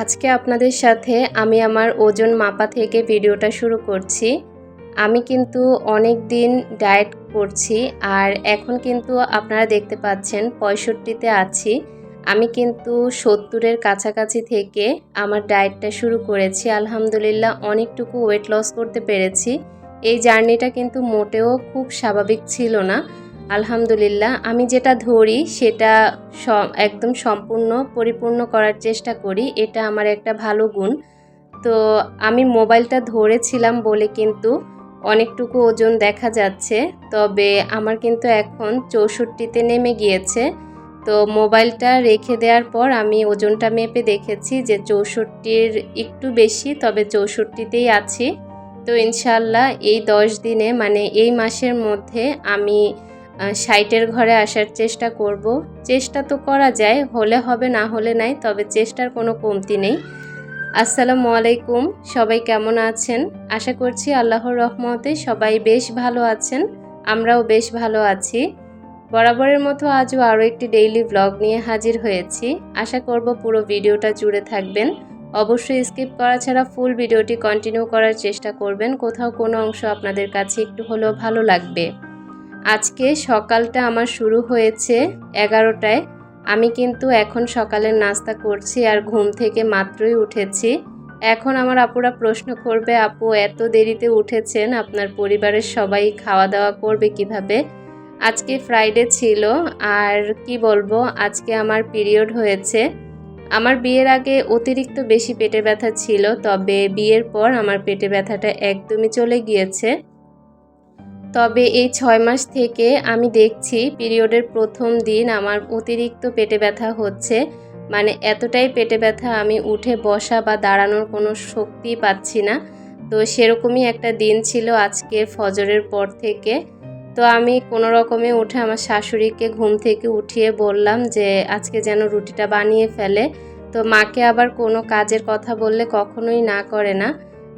আজকে আপনাদের সাথে আমি আমার ওজন মাপা থেকে ভিডিওটা শুরু করছি। আমি কিন্তু অনেক দিন ডায়েট করছি আর এখন কিন্তু আপনারা দেখতে পাচ্ছেন পঁয়ষট্টিতে আছি। আমি কিন্তু সত্তরের কাছাকাছি থেকে আমার ডায়েটটা শুরু করেছি। আলহামদুলিল্লাহ অনেকটুকু ওয়েট লস করতে পেরেছি। এই জার্নিটা কিন্তু মোটেও খুব স্বাভাবিক ছিল না। আলহামদুলিল্লাহ, আমি যেটা ধরি সেটা একদম সম্পূর্ণ পরিপূর্ণ করার চেষ্টা করি, এটা আমার একটা ভালো গুণ। তো আমি মোবাইলটা ধরেছিলাম বলে কিন্তু অনেকটুকু ওজন দেখা যাচ্ছে, তবে আমার কিন্তু এখন চৌষট্টিতে নেমে গিয়েছে। তো মোবাইলটা রেখে দেওয়ার পর আমি ওজনটা মেপে দেখেছি যে চৌষট্টির একটু বেশি, তবে চৌষট্টিতেই আছি। তো ইনশাল্লাহ এই দশ দিনে মানে এই মাসের মধ্যে আমি সাইটের ঘরে আসার চেষ্টা করব। চেষ্টা তো করা যায়, হলে হবে না হলে নাই, তবে চেষ্টার কোনো কমতি নেই। আসসালামু আলাইকুম, সবাই কেমন আছেন? আশা করছি আল্লাহর রহমতে সবাই বেশ ভালো আছেন, আমরাও বেশ ভালো আছি। বরাবরের মতো আজও আরও একটি ডেইলি ব্লগ নিয়ে হাজির হয়েছি। আশা করব পুরো ভিডিওটা জুড়ে থাকবেন। অবশ্যই স্কিপ করা ছাড়া ফুল ভিডিওটি কন্টিনিউ করার চেষ্টা করবেন। কোথাও কোনো অংশ আপনাদের কাছে একটু হলেও ভালো লাগবে। আজকে সকালটা আমার শুরু হয়েছে এগারোটায়। আমি কিন্তু এখন সকালের নাস্তা করছি আর ঘুম থেকে মাত্রই উঠেছি। এখন আমার আপুরা প্রশ্ন করবে, আপু, এত দেরিতে উঠেছেন? আপনার পরিবারের সবাই খাওয়া দাওয়া করবে কীভাবে? আজকে ফ্রাইডে ছিল, আর কি বলব, আজকে আমার পিরিয়ড হয়েছে। আমার বিয়ের আগে অতিরিক্ত বেশি পেটে ব্যথা ছিল, তবে বিয়ের পর আমার পেটে ব্যথাটা একদমই চলে গিয়েছে। তবে এই ছয় মাস থেকে আমি দেখছি পিরিয়ডের প্রথম দিন আমার অতিরিক্ত পেটে ব্যথা হচ্ছে। মানে এতটাই পেটে ব্যথা আমি উঠে বসা বা দাঁড়ানোর কোনো শক্তি পাচ্ছি না। তো সেরকমই একটা দিন ছিল আজকে ফজরের পর থেকে। তো আমি কোনো রকমে উঠে আমার শাশুড়িকে ঘুম থেকে উঠিয়ে বললাম যে, আজকে যেন রুটিটা বানিয়ে ফেলে। তো মাকে আবার কোনো কাজের কথা বললে কখনোই না করে না।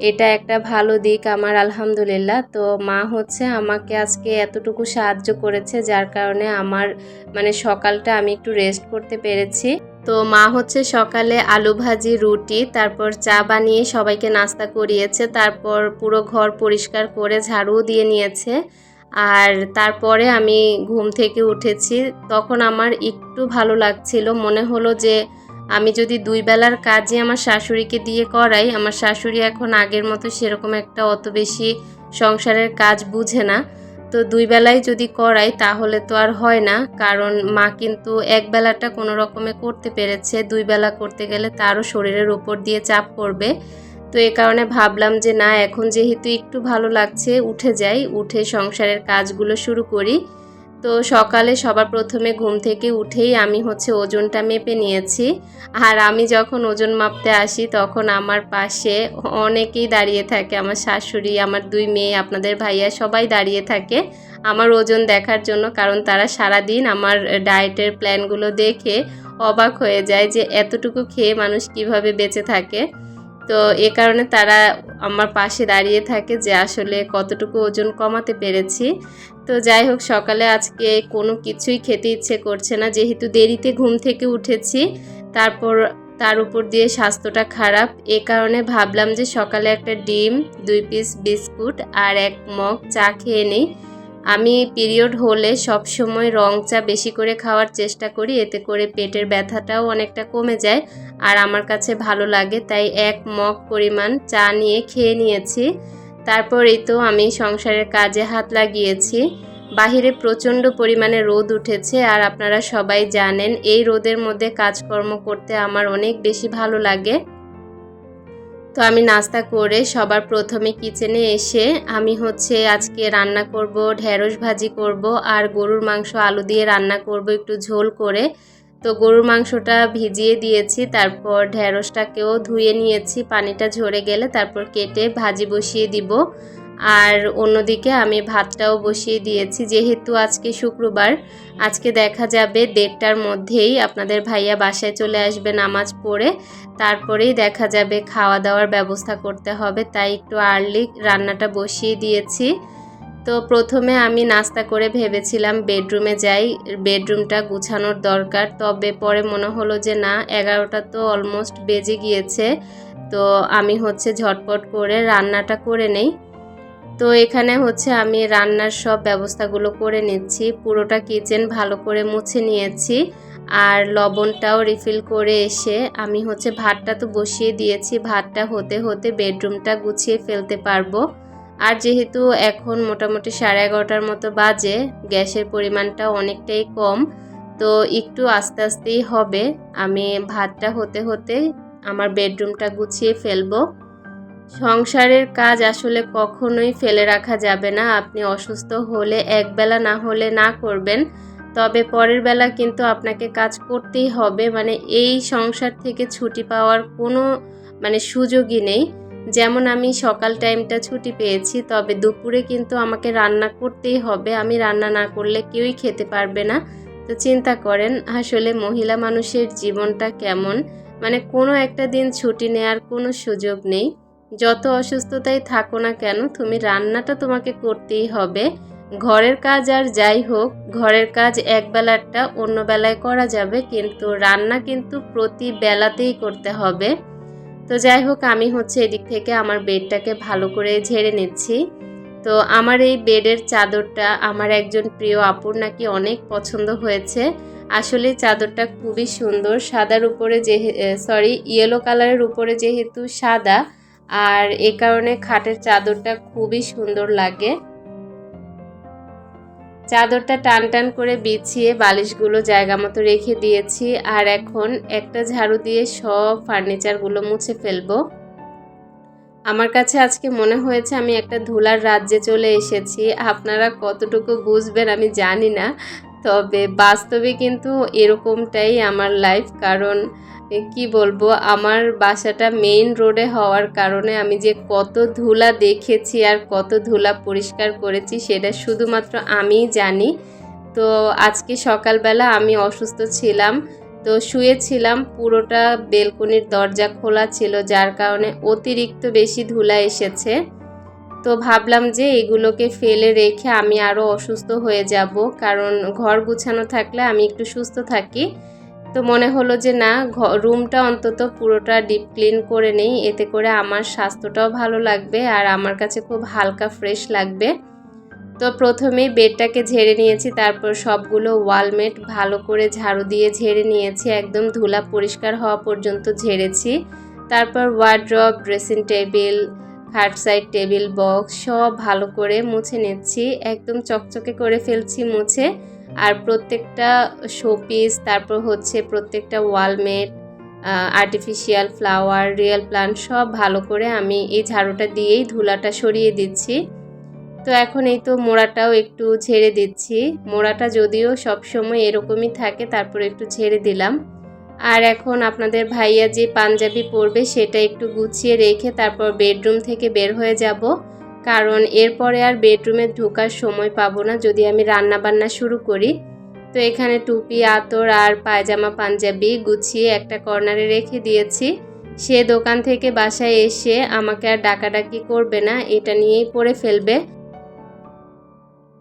এটা একটা ভালো দিক আমার, আলহামদুলিল্লাহ। তো মা হচ্ছে আমাকে আজকে এতটুকু সাহায্য করেছে, যার কারণে আমার মানে সকালটা আমি একটু রেস্ট করতে পেরেছি। তো মা হচ্ছে সকালে আলু ভাজি, রুটি, তারপর চা বানিয়ে সবাইকে নাস্তা করিয়েছে, তারপর পুরো ঘর পরিষ্কার করে ঝাড়ুও দিয়ে নিয়েছে। আর তারপরে আমি ঘুম থেকে উঠেছি, তখন আমার একটু ভালো লাগছিল, মনে হলো যে আমি যদি দুই বেলার কাজই আমার শাশুড়িকে দিয়ে করাই, আমার শাশুড়ি এখন আগের মতো সেরকম একটা অত বেশি সংসারের কাজ বুঝে না। তো দুই বেলায় যদি করাই তাহলে তো আর হয় না, কারণ মা কিন্তু এক বেলাটা কোনো রকমে করতে পেরেছে, দুই বেলা করতে গেলে তারও শরীরের উপর দিয়ে চাপ পড়বে। তো এ কারণে ভাবলাম যে না, এখন যেহেতু একটু ভালো লাগছে, উঠে যাই, উঠে সংসারের কাজগুলো শুরু করি। তো সকালে সবার প্রথমে ঘুম থেকে উঠেই আমি হচ্ছে ওজনটা মেপে নিয়েছি। আর আমি যখন ওজন মাপতে আসি, তখন আমার পাশে অনেকেই দাঁড়িয়ে থাকে। আমার শাশুড়ি, আমার দুই মেয়ে, আপনাদের ভাইয়া সবাই দাঁড়িয়ে থাকে আমার ওজন দেখার জন্য। কারণ তারা সারা দিন আমার ডায়েটের প্ল্যানগুলো দেখে অবাক হয়ে যায় যে এতটুকু খেয়ে মানুষ কীভাবে বেঁচে থাকে। তো এ কারণে তারা আমার পাশে দাঁড়িয়ে থাকে যে আসলে কতটুকু ওজন কমাতে পেরেছি। তো যাই হোক, সকালে আজকে কোনো কিছুই খেতে ইচ্ছে করছে না। যেহেতু দেরিতে ঘুম থেকে উঠেছি, তারপর তার উপর দিয়ে স্বাস্থ্যটা খারাপ। এ কারণে ভাবলাম যে সকালে একটা ডিম, দুই পিস বিস্কুট আর এক মগ চা খেয়ে নিই। আমি পিরিয়ড হলে সব সময় রং চা বেশি করে খাওয়ার চেষ্টা করি, এতে করে পেটের ব্যথাটাও অনেকটা কমে যায় আর আমার কাছে ভালো লাগে, তাই এক মগ পরিমাণ চা নিয়ে খেয়ে নিয়েছি। তারপর এই তো আমি সংসারের কাজে হাত লাগিয়েছি। বাহিরে প্রচণ্ড পরিমাণে রোদ উঠেছে আর আপনারা সবাই জানেন, এই রোদের মধ্যে কাজকর্ম করতে আমার অনেক বেশি ভালো লাগে। তো আমি নাস্তা করে সবার প্রথমে কিচেনে এসে আমি হচ্ছে আজকে রান্না করব, ঢেঁড়স ভাজি করব আর গরুর মাংস আলু দিয়ে রান্না করব একটু ঝোল করে। তো গরুর মাংসটা ভিজিয়ে দিয়েছি, তারপর ঢেঁড়সটাকেও ধুয়ে নিয়েছি, পানিটা ঝরে গেলে তারপর কেটে ভাজি বসিয়ে দিব। আর অন্যদিকে আমি ভাতটাও বসিয়ে দিয়েছি। যেহেতু আজকে শুক্রবার, আজকে দেখা যাবে দেড়টার মধ্যেই আপনাদের ভাইয়া বাসায় চলে আসবে নামাজ পড়ে। তারপরেই দেখা যাবে খাওয়া দাওয়ার ব্যবস্থা করতে হবে। তাই একটু আর্লি রান্নাটা বসিয়ে দিয়েছি। তো প্রথমে আমি নাস্তা করে ভেবেছিলাম বেডরুমে যাই, বেডরুমটা গুছানোর দরকার। তবে পরে মনে হলো যে না, এগারোটা তো অলমোস্ট বেজে গিয়েছে। তো আমি হচ্ছে ঝটপট করে রান্নাটা করে নেই। তো এখানে হচ্ছে আমি রান্নার সব ব্যবস্থাগুলো করে নিচ্ছি, পুরোটা কিচেন ভালো করে মুছে নিয়েছি, আর লবণটাও রিফিল করে এসে আমি হচ্ছে ভাতটা তো বসিয়ে দিয়েছি, ভাতটা হতে হতে বেডরুমটা গুছিয়ে ফেলতে পারব। আর যেহেতু এখন মোটামুটি সাড়ে এগারোটার মতো বাজে, গ্যাসের পরিমাণটা অনেকটাই কম, তো একটু আস্তে আস্তেই হবে। আমি ভাতটা হতে হতে আমার বেডরুমটা গুছিয়ে ফেলব। সংসারের কাজ আসলে কখনোই ফেলে রাখা যাবে না। আপনি অসুস্থ হলে একবেলা না হলে না করবেন, তবে পরের বেলা কিন্তু আপনাকে কাজ করতেই হবে। মানে এই সংসার থেকে ছুটি পাওয়ার কোনো মানে সুযোগই নেই। যেমন আমি সকাল টাইমটা ছুটি পেয়েছি, তবে দুপুরে কিন্তু আমাকে রান্না করতেই হবে। আমি রান্না না করলে কেউই খেতে পারবে না। তো চিন্তা করেন, আসলে মহিলা মানুষের জীবনটা কেমন? মানে কোনো একটা দিন ছুটি নেওয়ার কোনো সুযোগ নেই। যত অসুস্থতাই থাকো না কেন, তুমি রান্নাটা তোমাকে করতেই হবে। ঘরের কাজ আর যাই হোক, ঘরের কাজ এক বেলারটা অন্য বেলায় করা যাবে, কিন্তু রান্না কিন্তু প্রতি বেলাতেই করতে হবে। তো যাই হোক, আমি হচ্ছে এদিক থেকে আমার বেডটাকে ভালো করে ঝেড়ে নিচ্ছি। তো আমার এই বেডের চাদরটা আমার একজন প্রিয় আপুর নাকি অনেক পছন্দ হয়েছে। আসলে চাদরটা খুবই সুন্দর, সাদার উপরে যে সরি ইয়েলো কালারের উপরে যেহেতু সাদা আর এ কারণে খাটের চাদরটা খুবই সুন্দর লাগে। চাদরটা টান টান করে বিছিয়ে বালিশগুলো জায়গা মতো রেখে দিয়েছি, আর এখন একটা ঝাড়ু দিয়ে সব ফার্নিচারগুলো মুছে ফেলব। আমার কাছে আজকে মনে হয়েছে আমি একটা ধুলার রাজ্যে চলে এসেছি। আপনারা কতটুকু বুঝবেন আমি জানি না। তবে বাস্তবে কিন্তু এরকমটাই আমার লাইফ কারণ কি বলব, আমার বাসাটা মেইন রোডে হওয়ার কারণে আমি যে কত ধুলা দেখেছি আর কত ধুলা পরিষ্কার করেছি সেটা শুধুমাত্র আমিই জানি। তো আজকে সকালবেলা আমি অসুস্থ ছিলাম, তো শুয়েছিলাম, পুরোটা বেলকনির দরজা খোলা ছিল, যার কারণে অতিরিক্ত বেশি ধুলা এসেছে। তো ভাবলাম যে এগুলোকে ফেলে রেখে আমি আরও অসুস্থ হয়ে যাব, কারণ ঘর গুছানো থাকলে আমি একটু সুস্থ থাকি। তো মনে হলো যে না রুমটা অন্তত পুরোটা ডিপ ক্লিন করে নেই, এতে করে আমার স্বাস্থ্যটাও ভালো লাগবে আর আমার কাছে খুব হালকা ফ্রেশ লাগবে। তো প্রথমেই বেডটাকে ঝেড়ে নিয়েছি, তারপর সবগুলো ওয়ালমেট ভালো করে ঝাড়ু দিয়ে ঝেড়ে নিয়েছি, একদম ধুলা পরিষ্কার হওয়া পর্যন্ত ঝেড়েছি। তারপর ওয়ার্ড্রপ, ড্রেসিং টেবিল খাট সাইড, টেবিল বক্স সব ভালো করে মুছে নিচ্ছি। একদম চকচকে করে ফেলছি মুছে। আর প্রত্যেকটা শোপিস তারপর হচ্ছে প্রত্যেকটা wall mat artificial flower real plant সব ভালো করে আমি এই ঝাড়ুটা দিয়েই ধুলাটা সরিয়ে দিচ্ছি। তো এখন এই তো মোড়াটাও একটু ঝেড়ে দিচ্ছি। মোড়াটা যদিও সবসময় এরকমই থাকে, তারপর একটু ঝেড়ে দিলাম। আর এখন আপনাদের ভাইয়া যে পাঞ্জাবি পরবে সেটা একটু গুছিয়ে রেখে তারপর বেডরুম থেকে বের হয়ে যাব। কারণ এরপরে আর বেডরুমে ঢোকার সময় পাবো না যদি আমি রান্না বান্না শুরু করি। তো এখানে টুপি, আতর আর পায়জামা, পাঞ্জাবি গুছিয়ে একটা কর্নারে রেখে দিয়েছি। সে দোকান থেকে বাসায় এসে আমাকে আর ডাকাডাকি করবে না, এটা নিয়েই পরে ফেলবে।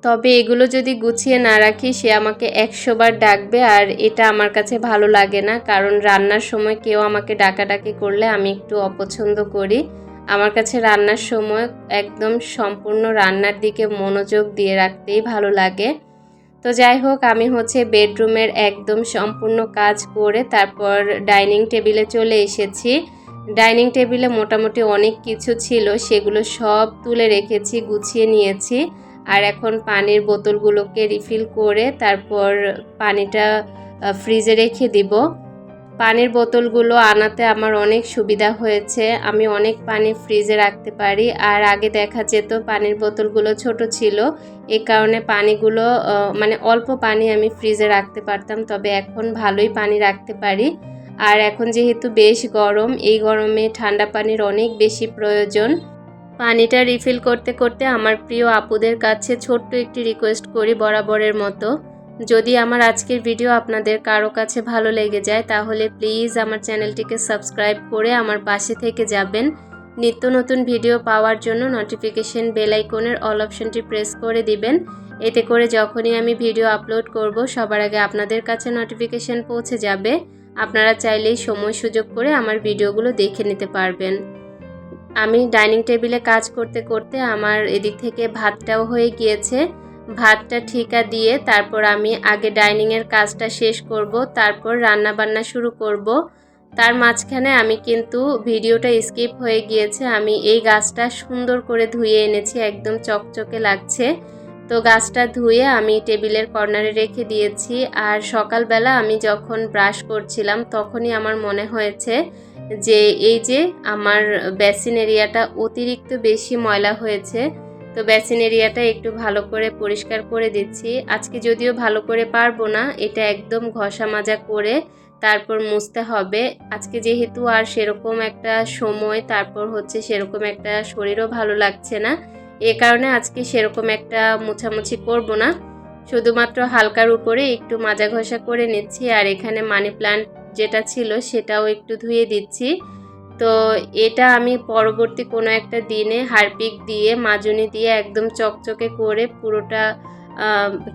তবে এগুলো যদি গুছিয়ে না রাখি, সে আমাকে একশো বার ডাকবে আর এটা আমার কাছে ভালো লাগে না। কারণ রান্নার সময় কেউ আমাকে ডাকাডাকি করলে আমি একটু অপছন্দ করি। আমার কাছে রান্নার সময় একদম সম্পূর্ণ রান্নার দিকে মনোযোগ দিয়ে রাখতেই ভালো লাগে। তো যাই হোক, আমি হচ্ছে বেডরুমের একদম সম্পূর্ণ কাজ করে তারপর ডাইনিং টেবিলে চলে এসেছি। ডাইনিং টেবিলে মোটামুটি অনেক কিছু ছিল, সেগুলো সব তুলে রেখেছি, গুছিয়ে নিয়েছি। আর এখন পানির বোতলগুলোকে রিফিল করে তারপর পানিটা ফ্রিজে রেখে দিব। পানির বোতলগুলো আনাতে আমার অনেক সুবিধা হয়েছে। আমি অনেক পানি ফ্রিজে রাখতে পারি। আর আগে দেখা যেত পানির বোতলগুলো ছোট ছিল। এ কারণে পানিগুলো মানে অল্প পানি আমি ফ্রিজে রাখতে পারতাম। তবে এখন ভালোই পানি রাখতে পারি। আর এখন যেহেতু বেশ গরম, এই গরমে ঠান্ডা পানির অনেক বেশি প্রয়োজন। পানিটা রিফিল করতে করতে আমার প্রিয় আপুদের কাছে ছোট্ট একটি রিকোয়েস্ট করি বরাবরের মতো। যদি আমার আজকের ভিডিও আপনাদের কারও কাছে ভালো লেগে যায়, তাহলে প্লিজ আমার চ্যানেলটিকে সাবস্ক্রাইব করে আমার পাশে থেকে যাবেন। নিত্য নতুন ভিডিও পাওয়ার জন্য নোটিফিকেশন বেল আইকনের অল অপশনটি প্রেস করে দিবেন। এতে করে যখনই আমি ভিডিও আপলোড করব, সবার আগে আপনাদের কাছে নোটিফিকেশন পৌঁছে যাবে। আপনারা চাইলেই সময় সুযোগ করে আমার ভিডিওগুলো দেখে নিতে পারবেন। আমি ডাইনিং টেবিলে কাজ করতে করতে আমার এদিক থেকে ভাতটাও হয়ে গিয়েছে। ভাতটা ঠিকা দিয়ে তারপর আমি আগে ডাইনিংয়ের কাজটা শেষ করব, তারপর রান্না বান্না শুরু করব। তার মাঝখানে আমি কিন্তু ভিডিওটা স্কিপ হয়ে গিয়েছে, আমি এই গাছটা সুন্দর করে ধুয়ে এনেছি, একদম চকচকে লাগছে। তো গাছটা ধুয়ে আমি টেবিলের কর্নারে রেখে দিয়েছি, আর সকালবেলা আমি যখন ব্রাশ করছিলাম তখনই আমার মনে হয়েছে যে এই যে আমার বেসিন এরিয়াটা অতিরিক্ত বেশি ময়লা হয়েছে, তো বেসিন এরিয়াটা একটু ভালো করে পরিষ্কার করে দিচ্ছি। আজকে যদিও ভালো করে পারব না, এটা একদম ঘষা মাজা করে তারপর মুছতে হবে। আজকে যেহেতু আর সেরকম একটা সময়, তারপর হচ্ছে সেরকম একটা শরীরও ভালো লাগছে না। এ কারণে আজকে সেরকম একটা মুছামুছি করব না। শুধুমাত্র হালকার উপরে একটু মাজা ঘষা করে নিচ্ছি, আর এখানে মানি প্লান্ট যেটা ছিল সেটাও একটু ধুয়ে দিচ্ছি। তো এটা আমি পরবর্তী কোনো একটা দিনে হারপিক দিয়ে, মাজুনি দিয়ে একদম চকচকে করে পুরোটা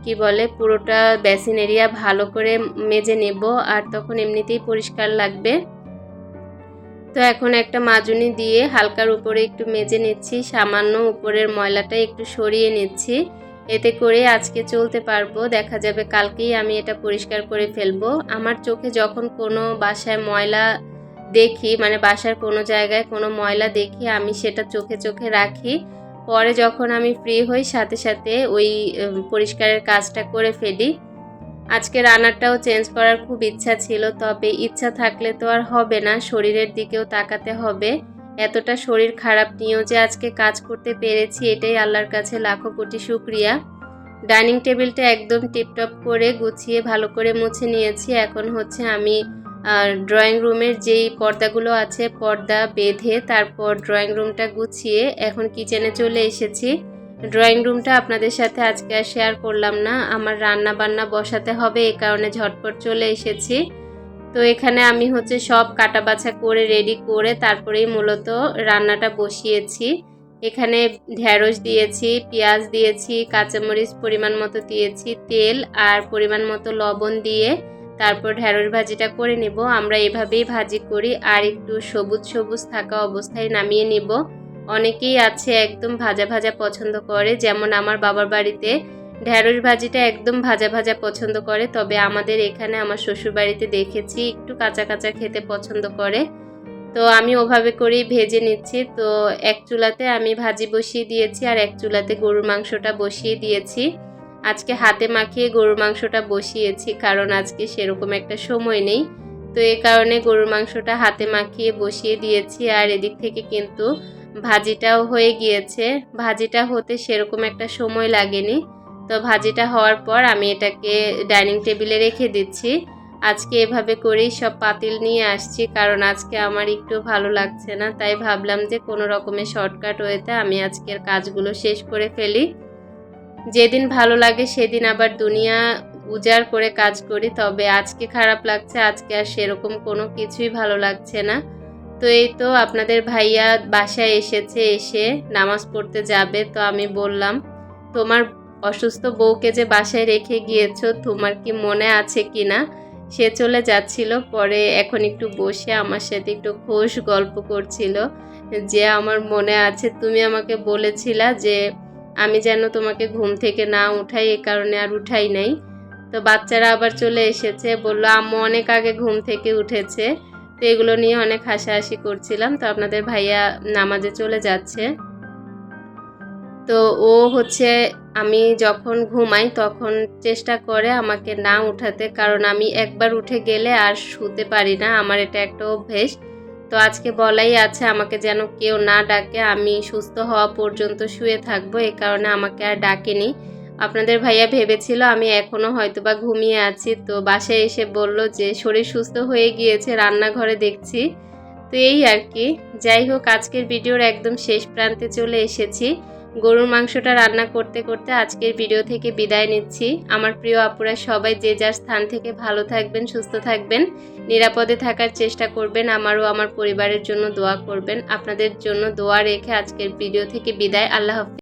কি বলে, পুরোটা বেসিন এরিয়া ভালো করে মেজে নেব আর তখন এমনিতেই পরিষ্কার লাগবে। তো এখন একটা মাজুনি দিয়ে হালকার উপরে একটু মেজে নিচ্ছি, সামান্য উপরের ময়লাটা একটু সরিয়ে নিচ্ছি। এতে করে আজকে চলতে পারব। দেখা যাবে কালকেই আমি এটা পরিষ্কার করে ফেলব। আমার চোখে যখন কোনো বাসায় ময়লা দেখি মানে বাসার কোনো জায়গায় কোনো ময়লা দেখি, আমি সেটা চোখে চোখে রাখি। পরে যখন আমি ফ্রি হই, সাথে সাথে ওই পরিষ্কারের কাজটা করে ফেলি। আজকে রান্নাটাও চেঞ্জ করার খুব ইচ্ছা ছিল, তবে ইচ্ছা থাকলে তো আর হবে না, শরীরের দিকেও তাকাতে হবে। এতটা শরীর খারাপ নিয়েও যে আজকে কাজ করতে পেরেছি, এটাই আল্লাহর কাছে লাখো কোটি শুক্রিয়া। ডাইনিং টেবিলটা একদম টিপটপ করে গুছিয়ে ভালো করে মুছে নিয়েছি। এখন হচ্ছে আমি ড্রয়িং রুমের যেই পর্দাগুলো আছে, পর্দা বেঁধে তারপর ড্রয়িং রুমটা গুছিয়ে এখন কিচেনে চলে এসেছি। ড্রয়িং রুমটা আপনাদের সাথে আজকে আর শেয়ার করলাম না। আমার রান্না বান্না বসাতে হবে এই কারণে ঝটপট চলে এসেছি। তো এখানে আমি হচ্ছে সব কাটা বাছা করে রেডি করে তারপরেই মূলত রান্নাটা বসিয়েছি। এখানে ঢ্যাঁড়স দিয়েছি, পেঁয়াজ দিয়েছি, কাঁচামরিচ পরিমাণ মতো দিয়েছি, তেল আর পরিমাণ মতো লবণ দিয়ে তারপর ঢ্যাঁড়স ভাজিটা করে নিব। আমরা এভাবেই ভাজি করি আর একটু সবুজ সবুজ থাকা অবস্থায় নামিয়ে নিব। অনেকেই আছে একদম ভাজা ভাজা পছন্দ করে, যেমন আমার বাবার বাড়িতে ঢ্যাঁড়স ভাজিটা একদম ভাজা ভাজা পছন্দ করে, তবে আমাদের এখানে আমার শ্বশুর বাড়িতে দেখেছি একটু কাঁচা কাঁচা খেতে পছন্দ করে। তো আমি ওভাবে করেই ভেজে নিচ্ছি। তো এক চুলাতে আমি ভাজি বসিয়ে দিয়েছি আর এক চুলাতে গরুর মাংসটা বসিয়ে দিয়েছি। আজকে হাতে মাখিয়ে গরুর মাংসটা বসিয়েছি, কারণ আজকে সেরকম একটা সময় নেই। তো এ কারণে গরুর মাংসটা হাতে মাখিয়ে বসিয়ে দিয়েছি আর এদিক থেকে কিন্তু ভাজিটাও হয়ে গিয়েছে। ভাজিটা হতে সেরকম একটা সময় লাগেনি। তো ভাজিটা হওয়ার পর আমি এটাকে ডাইনিং টেবিলে রেখে দিচ্ছি। আজকে এভাবে করেই সব পাতিল নিয়ে আসছি, কারণ আজকে আমার একটু ভালো লাগছে না, তাই ভাবলাম যে কোনো রকমের শর্টকাট ওয়েতে আমি আজকের কাজগুলো শেষ করে ফেলি। যেদিন ভালো লাগে সেদিন আবার দুনিয়া উজাড় করে কাজ করি, তবে আজকে খারাপ লাগছে, আজকে আর সেরকম কোনো কিছুই ভালো লাগছে না। তো এই তো আপনাদের ভাইয়া বাসায় এসেছে, এসে নামাজ পড়তে যাবে, তো আমি বললাম, তোমার অসুস্থ বউকে যে বাসায় রেখে গিয়েছো, তোমার কি মনে আছে কি না সে চলে যাচ্ছিল, পরে এখন একটু বসে আমার সাথে একটু খোশ গল্প করছিল। যে আমার মনে আছে, তুমি আমাকে বলেছিলা যে আমি যেন তোমাকে ঘুম থেকে না উঠাই, এ কারণে আর উঠাই নাই। তো বাচ্চারা আবার চলে এসেছে, বলল, আম্মু অনেক আগে ঘুম থেকে উঠেছে। তো এগুলো নিয়ে অনেক হাসাহাসি করছিলাম। তো আপনাদের ভাইয়া নামাজে চলে যাচ্ছে। তো ও হচ্ছে, আমি যখন ঘুমাই তখন চেষ্টা করে আমাকে না উঠাতে, কারণ আমি একবার উঠে গেলে আর শুতে পারি না। আমার এটা একটা অভ্যেস। তো আজকে বলাই আছে আমাকে যেন কেউ না ডাকে, আমি সুস্থ হওয়া পর্যন্ত শুয়ে থাকব, এ কারণে আমাকে আর ডাকেনি। আপনাদের ভাইয়া ভেবেছিল, আমি এখনও হয়তো বা ঘুমিয়ে আছি। তো বাসায় এসে বলল যে, শরীর সুস্থ হয়ে গিয়েছে, রান্নাঘরে দেখছি। তো এই আর কি। যাই হোক, আজকের ভিডিওর একদম শেষ প্রান্তে চলে এসেছি। গরুর মাংসটা রান্না করতে করতে আজকের ভিডিও থেকে বিদায় নিচ্ছি। আমার প্রিয় আপুরা, সবাই যে যার স্থান থেকে ভালো থাকবেন, সুস্থ থাকবেন, নিরাপদে থাকার চেষ্টা করবেন আমারও আমার পরিবারের জন্য দোয়া করবেন। আপনাদের জন্য দোয়া রেখে আজকের ভিডিও থেকে বিদায়। আল্লাহ হাফিজ।